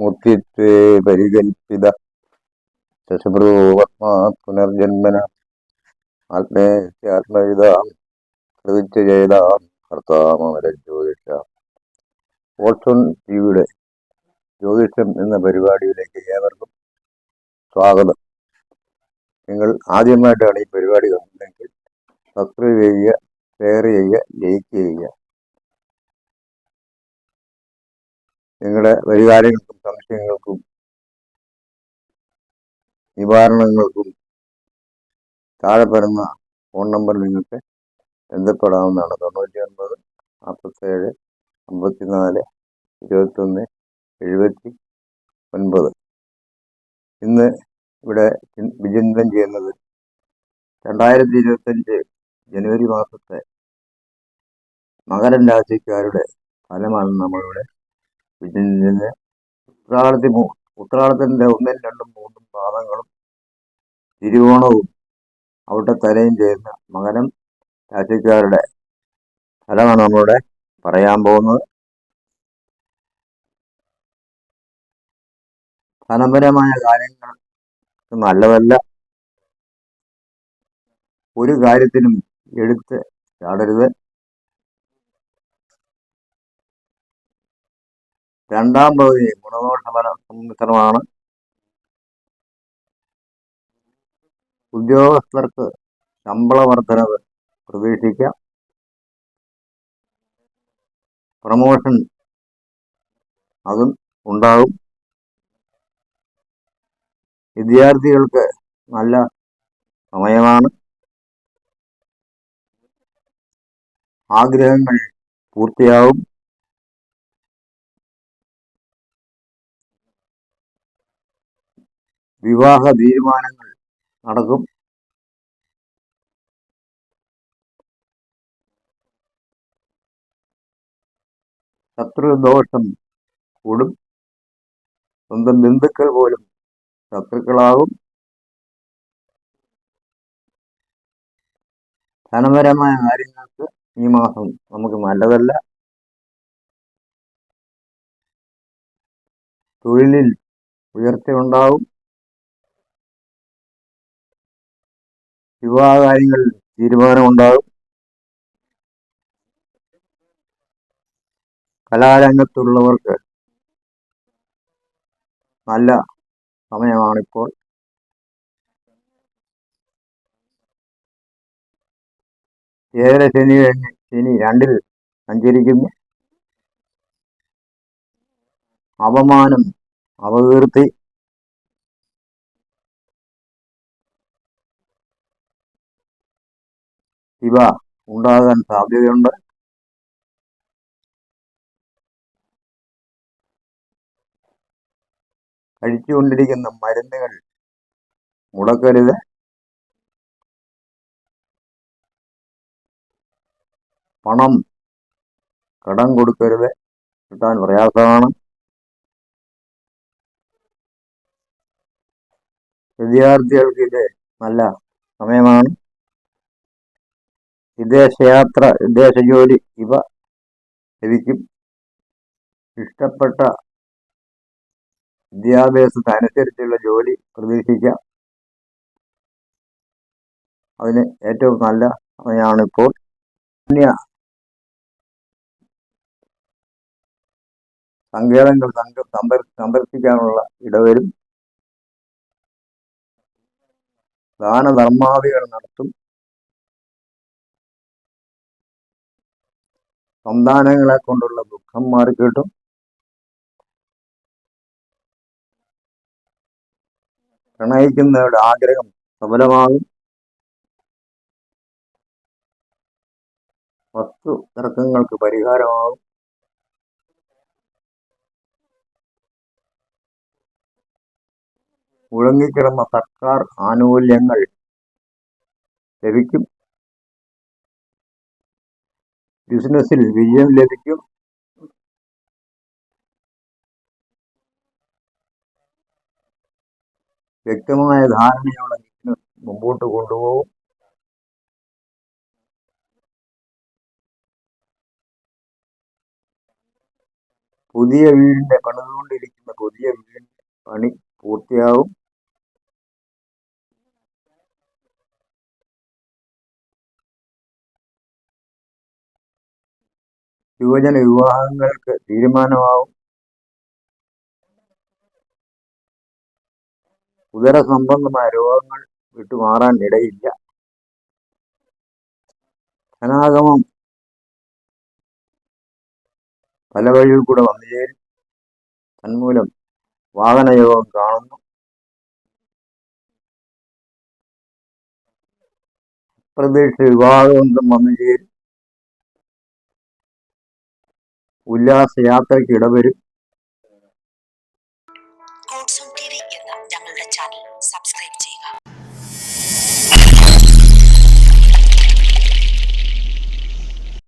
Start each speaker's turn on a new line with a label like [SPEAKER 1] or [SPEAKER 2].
[SPEAKER 1] മുത്തിത്വേ പരികൽപ്പിത ശശഭ്രൂവത്മാത് പുനർജന്മന ആത്മേത്യാത്മവിതാം കൃതിച്ച് ചെയ്താം. കർത്താമരജ്യോതിഷ ഓൾസോൺ ടിവിയുടെ ജ്യോതിഷം എന്ന പരിപാടിയിലേക്ക് ഏവർക്കും സ്വാഗതം. നിങ്ങൾ ആദ്യമായിട്ടാണ് ഈ പരിപാടി കാണുന്നതെങ്കിൽ സബ്സ്ക്രൈബ് ചെയ്യുക ഷെയർ ചെയ്യുക ലൈക്ക് ചെയ്യുക. നിങ്ങളുടെ പരിഹാരങ്ങൾക്കും സംശയങ്ങൾക്കും നിവാരണങ്ങൾക്കും താഴെ പറയുന്ന ഫോൺ നമ്പർ നിങ്ങൾക്ക് ബന്ധപ്പെടാവുന്നതാണ്. തൊണ്ണൂറ്റി ഒൻപത് നാൽപ്പത്തേഴ് അമ്പത്തിനാല് ഇരുപത്തൊന്ന് എഴുപത്തി ഒൻപത് ഇന്ന് ഇവിടെ വിചിന്തനം ചെയ്യുന്നത് രണ്ടായിരത്തി ഇരുപത്തഞ്ച് ജനുവരി മാസത്തെ മകരൻ രാശിക്കാരുടെ ഫലമാണ് നമ്മളിവിടെ വിചിന്തനം ഉത്രാടത്തി ഒന്നും രണ്ടും മൂന്നും പാദങ്ങളും തിരുവോണവും അവിടെ തലയും ചേരുന്ന മകനം രാശിക്കാരുടെ ഫലമാണ് നമ്മളുടെ പറയാൻ പോകുന്നത്. ഫലപരമായ കാര്യങ്ങൾ നല്ലതല്ല. ഒരു കാര്യത്തിനും എടുത്ത് ചാടരുത്. രണ്ടാം പകുതി ഗുണദോഷഫല സമ്മിശ്രമാണ് ഉദ്യോഗസ്ഥർക്ക് ശമ്പള വർധനവ് പ്രതീക്ഷിക്കാം. പ്രമോഷൻ അതും ഉണ്ടാകും. വിദ്യാർത്ഥികൾക്ക് നല്ല സമയമാണ്. ആഗ്രഹങ്ങൾ പൂർത്തിയാവും വിവാഹ തീരുമാനങ്ങൾ നടക്കും. ശത്രുദോഷം കൂടും. സ്വന്തം ബന്ധുക്കൾ പോലും ശത്രുക്കളാകും. ധനപരമായ കാര്യങ്ങൾക്ക് ഈ മാസം നമുക്ക് നല്ലതല്ല. തൊഴിലിൽ ഉയർച്ചയുണ്ടാവും വിവാഹ കാര്യങ്ങളിൽ തീരുമാനമുണ്ടാകും. കലാരംഗത്തുള്ളവർക്ക് നല്ല സമയമാണിപ്പോൾ. ഏഴര ശനി കഴിഞ്ഞ് ശനി രണ്ടിൽ സഞ്ചരിക്കുന്നു. അപമാനം അപകീർത്തി ഇവ ഉണ്ടാകാൻ സാധ്യതയുണ്ട്. കഴിച്ചുകൊണ്ടിരിക്കുന്ന മരുന്നുകൾ മുടക്കരുത്. പണം കടം കൊടുക്കരുത്. കിട്ടാൻ പ്രയാസമാണ്. വിദ്യാർത്ഥികൾക്ക് ഇത് നല്ല സമയമാണ്. വിദേശയാത്ര വിദേശ ജോലി ഇവ ലഭിക്കും. ഇഷ്ടപ്പെട്ട വിദ്യാഭ്യാസത്തിനനുസരിച്ചുള്ള ജോലി പ്രതീക്ഷിക്കാം. അതിന് ഏറ്റവും നല്ല സമയമാണ് ഇപ്പോൾ അന്യ സങ്കേതങ്ങൾ സന്ദർശിക്കാനുള്ള ഇടവരും. ദാനധർമാദികൾ നടത്തും. സന്താനങ്ങളെ കൊണ്ടുള്ള ദുഃഖം മാറിക്കിട്ടും പ്രണയിക്കുന്നവരുടെ ആഗ്രഹം സഫലമാകും. വസ്തു തർക്കങ്ങൾക്ക് പരിഹാരമാകും. മുഴങ്ങിക്കിടന്ന സർക്കാർ ആനുകൂല്യങ്ങൾ ലഭിക്കും. ബിസിനസ്സിൽ വിജയം ലഭിക്കും. വ്യക്തമായ ധാരണയോടെ ബിസിനസ് മുമ്പോട്ട് കൊണ്ടുപോകും. പുതിയ വീടിന്റെ പണിതുകൊണ്ടിരിക്കുന്ന പുതിയ വീടിന്റെ പണി പൂർത്തിയാവും. യുവജന വിവാഹങ്ങൾക്ക് തീരുമാനമാവും. ഉദര സംബന്ധമായ രോഗങ്ങൾ വിട്ടുമാറാൻ ഇടയില്ല. ധനാഗമം പല വഴിയിൽ കൂടെ വന്നു ചേരും. തന്മൂലം വാഹനയോഗം കാണുന്നു. പ്രതീക്ഷ വിവാഹബന്ധം വന്നു ചേരും. ഉല്ലാസയാത്രയ്ക്ക് ഇടവരും. സബ്സ്ക്രൈബ് ചെയ്യുക.